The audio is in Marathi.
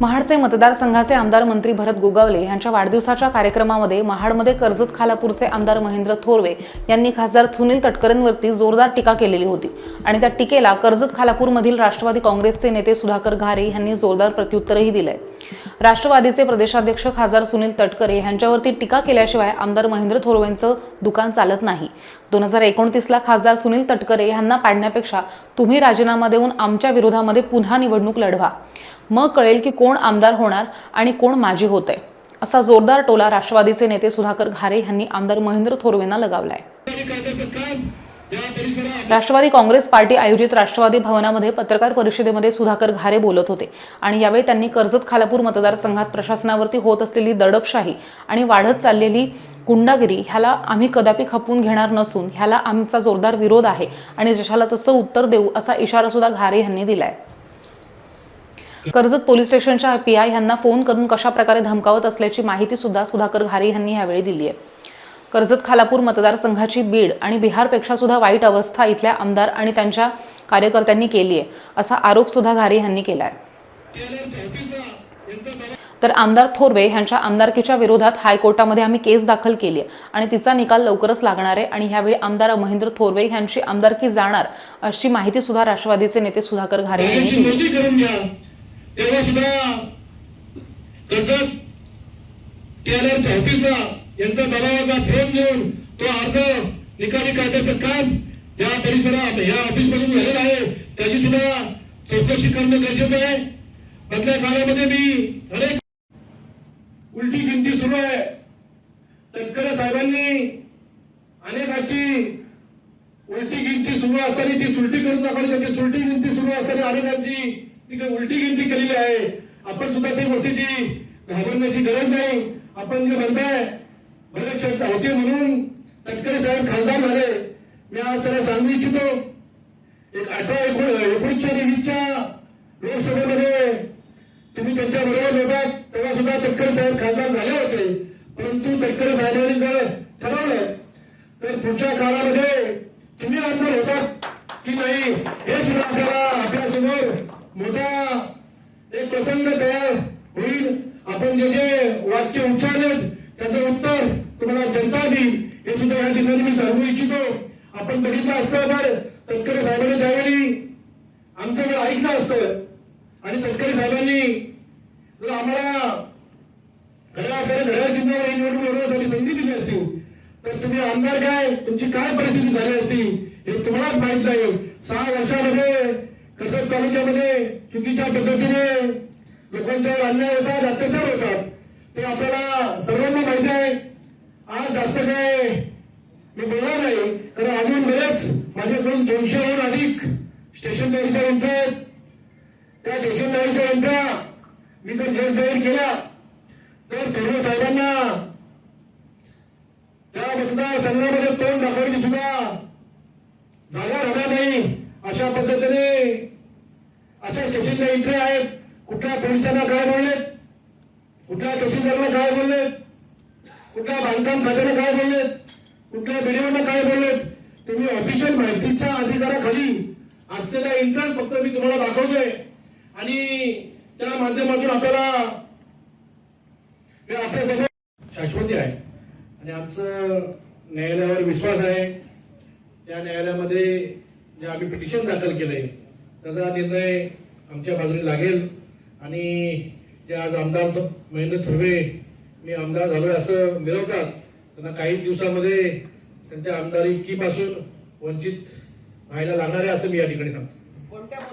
महाडचे मतदारसंघाचे आमदार मंत्री भरत गोगावले यांच्या वाढदिवसाच्या कार्यक्रमामध्ये महाडमध्ये कर्जत खालापूरचे आमदार महेंद्र थोरवे यांनी खासदार सुनील तटकरेंवरती जोरदार टीका केलेली होती. आणि त्या टीकेला कर्जत खालापूरमधील राष्ट्रवादी काँग्रेसचे नेते सुधाकर घारे यांनी जोरदार प्रत्युत्तरही दिलंय. राष्ट्रवादीचे प्रदेशाध्यक्ष खासदार सुनील तटकरे यांच्यावरती टीका केल्याशिवाय आमदार महेंद्र थोरवेंचं दुकान चालत नाही. दोन हजार एकोणतीसला खासदार सुनील तटकरे यांना पाडण्यापेक्षा तुम्ही राजीनामा देऊन आमच्या विरोधामध्ये पुन्हा निवडणूक लढवा. मग कळेल की कोण आमदार होणार आणि कोण माजी होतंय. असा जोरदार टोला राष्ट्रवादीचे नेते सुधाकर घारे यांनी आमदार महेंद्र थोरवेंना लगावलाय. राष्ट्रवादी काँग्रेस पार्टी आयोजित राष्ट्रवादी भवनामध्ये पत्रकार परिषदेमध्ये सुधाकर घारे बोलत होते आणि यावेळी त्यांनी कर्जत खालापूर मतदारसंघात प्रशासनावरती होत असलेली दडपशाही आणि वाढत चाललेली गुंडागिरी ह्याला आम्ही कदापि खपवून घेणार नसून ह्याला आमचा जोरदार विरोध आहे आणि जशाला तसं उत्तर देऊ असा इशारा सुद्धा घारे यांनी दिलाय. कर्जत पोलीस स्टेशनच्या पी आय यांना फोन करून कशा प्रकारे धमकावत असल्याची माहिती सुद्धा सुधाकर घारे यांनी यावेळी दिली आहे कर्जत खालापूर मतदारसंघाची बीड आणि बिहारपेक्षा सुद्धा वाईट अवस्था इथल्या आमदार आणि त्यांच्या कार्यकर्त्यांनी केली आहे असा आरोप सुद्धा घारे यांनी केलाय. तर आमदार थोरवे यांच्या आमदारकीच्या विरोधात हायकोर्टामध्ये आम्ही केस दाखल केली आहे आणि तिचा निकाल लवकरच लागणार आहे आणि ह्यावेळी आमदार महेंद्र थोरवे यांची आमदारकी जाणार अशी माहिती सुद्धा राष्ट्रवादीचे नेते सुधाकर घारे यांनी तेव्हा सुद्धा कर्जत टीआरएफ ऑफिसला यांचा दबावाचा फोन घेऊन तो अर्ज निकाली काढण्याचं काम या परिसरात या ऑफिस मधून झालेलं आहे. त्याची सुद्धा चौकशी करणं गरजेचं आहे. मधल्या काळामध्ये मी अनेक उलटी गिनती सुरू आहे. तटकरे साहेबांनी अनेकाची उलटी गिनती सुरू असताना ती सुलटी करून दाखवली. त्याची सुलटी गिनती सुरू असताना अनेकांची ती काही उलटी गिनती केलेली आहे. आपण सुद्धा त्या गोष्टीची घाबरण्याची गरज नाही. आपण जे म्हणताय बरेचशे होते म्हणून तटकरे साहेब खासदार झाले. मी आज त्याला सांगू इच्छितो एक अठरा एकोण एकोणीसच्या वीसच्या लोकसभेमध्ये तुम्ही त्यांच्या बरोबर होतात तेव्हा सुद्धा तटकरे साहेब खासदार झाले होते. परंतु तटकरे साहेबांनी जर ठरवलं तर पुढच्या काळामध्ये तुम्ही आमदार होतात की नाही हे सुद्धा आपल्याला आपल्यासमोर मोठा एक प्रसंग तयार होईल. आपण जे जे वाक्य उच्चारलेत त्याचं उत्तर तुम्हाला जनता देईल हे सुद्धा या ठिकाणी मी सांगू इच्छितो. आपण बघितलं असतं तर तटकरे साहेबांनी त्यावेळी आमचं वेळ ऐकलं असतं. आणि तटकरे साहेबांनी जर आम्हाला खऱ्या खरं घड्याळ चिन्हावर ही निवडणूक लढवण्यासाठी संधी दिली असती तर तुम्ही आमदार काय तुमची काय परिस्थिती झाली असती हे तुम्हालाच माहीत नाही. सहा वर्षामध्ये कटक तालुक्यामध्ये चुकीच्या पद्धतीने लोकांच्यावर अन्याय होतात अत्याचार होतात ते आपल्याला सर्वांना माहिती आहे. आज जास्त काय मी बोलणार नाही कारण अजून बरेच माझ्याकडून दोनशेहून अधिक स्टेशन डायरीच्या यंत्र आहेत त्या स्टेशन डायरीच्या यंत्रा मी जर जेल जाहीर केला. तर थोरवे साहेबांना या मतदारसंघामध्ये तोंड दाखवायची सुद्धा जागा राहणार नाही अशा पद्धतीने अशा स्टेशनच्या एंट्री आहेत. कुठल्या पोलिसांना काय बोलले कुठल्या तहसीलदारला काय बोलले कुठल्या बांधकाम खात्याला काय बोलले कुठल्या बिडीवरला काय बोलले तुम्ही ऑफिशियल माहितीच्या अधिकाराखाली असलेला इंटरेस्ट फक्त मी तुम्हाला दाखवतोय. आणि त्या माध्यमातून आपल्याला हे आपल्यासमोर शाश्वती आहे. आणि आमचं न्यायालयावर विश्वास आहे. त्या न्यायालयामध्ये जे आम्ही पिटिशन दाखल केलंय त्याचा निर्णय आमच्या बाजूने लागेल. आणि जे आज आमदार महेंद्र थुर्वे मी आमदार झालो असं मिळवतात त्यांना काही दिवसामध्ये त्यांच्या आमदारकीपासून वंचित राहायला लागणार आहे असं मी या ठिकाणी सांगतो.